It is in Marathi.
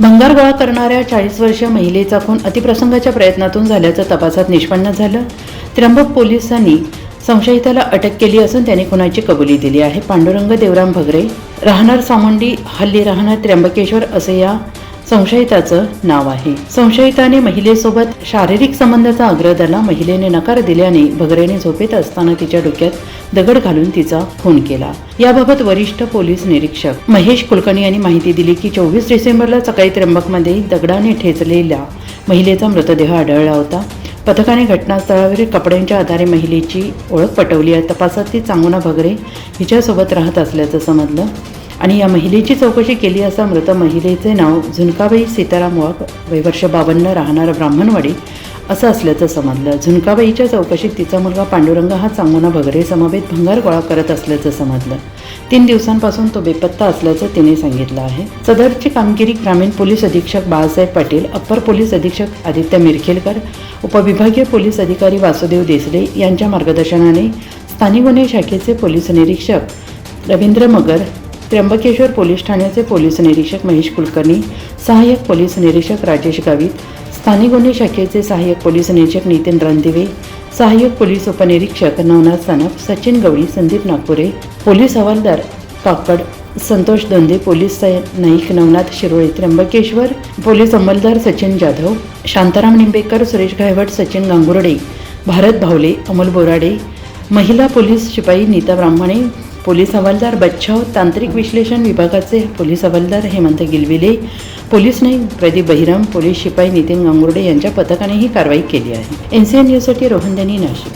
भंगार गोळा करणाऱ्या चाळीस वर्षीय महिलेचा खून अतिप्रसंगाच्या प्रयत्नातून झाल्याचं तपासात निष्पन्न झालं. त्र्यंबक पोलिसांनी संशयिताला अटक केली असून त्याने खुनाची कबुली दिली आहे. पांडुरंग देवराम भगरे राहणार सामंडी हल्ली राहणार त्र्यंबकेश्वर असे या संशयिताचं नाव आहे. संशयिताने महिलेसोबत शारीरिक संबंधाचा आग्रह धरला महिलेने नकार दिल्याने भगरेने झोपेत असताना तिच्या डोक्यात दगड घालून तिचा खून केला. याबाबत वरिष्ठ पोलीस निरीक्षक महेश कुलकर्णी यांनी माहिती दिली की चोवीस डिसेंबरला सकाळी त्र्यंबकमध्ये दगडाने ठेचलेल्या महिलेचा मृतदेह आढळला होता. पथकाने घटनास्थळावरील कपड्यांच्या आधारे महिलेची ओळख पटवली आहे. तपासात ती चांगुना भगरे हिच्यासोबत राहत असल्याचं समजलं. आणि या महिलेची चौकशी केली असता मृत महिलेचे नाव झुनकाबाई सीताराम वाघ वैवर्ष बावन्न राहणार ब्राह्मणवाडी असं असल्याचं समजलं. झुनकाबाईच्या चौकशीत तिचा मुलगा पांडुरंग हा चांगुना भगरे समवेत भंगार गोळा करत असल्याचं समजलं. तीन दिवसांपासून तो बेपत्ता असल्याचं तिने सांगितलं आहे. सदरची कामगिरी ग्रामीण पोलीस अधीक्षक बाळासाहेब पाटील अप्पर पोलीस अधीक्षक आदित्य मिरखेलकर उपविभागीय पोलीस अधिकारी वासुदेव देसले यांच्या मार्गदर्शनाने स्थानिक गुन्हे शाखेचे पोलीस निरीक्षक रवींद्र मगर त्र्यंबकेश्वर पोलीस ठाण्याचे पोलीस निरीक्षक महेश कुलकर्णी सहाय्यक पोलीस निरीक्षक राजेश गावित स्थानिक गुन्हे शाखेचे सहाय्यक पोलीस निरीक्षक नितीन रणदिवे सहाय्यक पोलीस उपनिरीक्षक Navnath Sanap Sachin Gawali Sandeep Nagpure police havaldar Kakad Santosh Donde police naik Navnath Shirole Trimbakeshwar police अंमलदार Sachin Jadhav Shantaram Nimbekar Suresh Gaywat Sachin Gangurde Bharat Bhavle Amol Borade महिला पोलीस शिपाई नीता ब्राह्मणे पोलीस हवालदार बच्छाव तांत्रिक विश्लेषण विभागाचे पोलीस हवालदार हेमंत गिलविले पोलीस नाईक प्रदीप बहिराम पोलीस शिपाई नितीन गांगुर्डे यांच्या पथकाने ही कारवाई केली आहे. एनसीएन न्यूजसाठी रोहन नाशिक.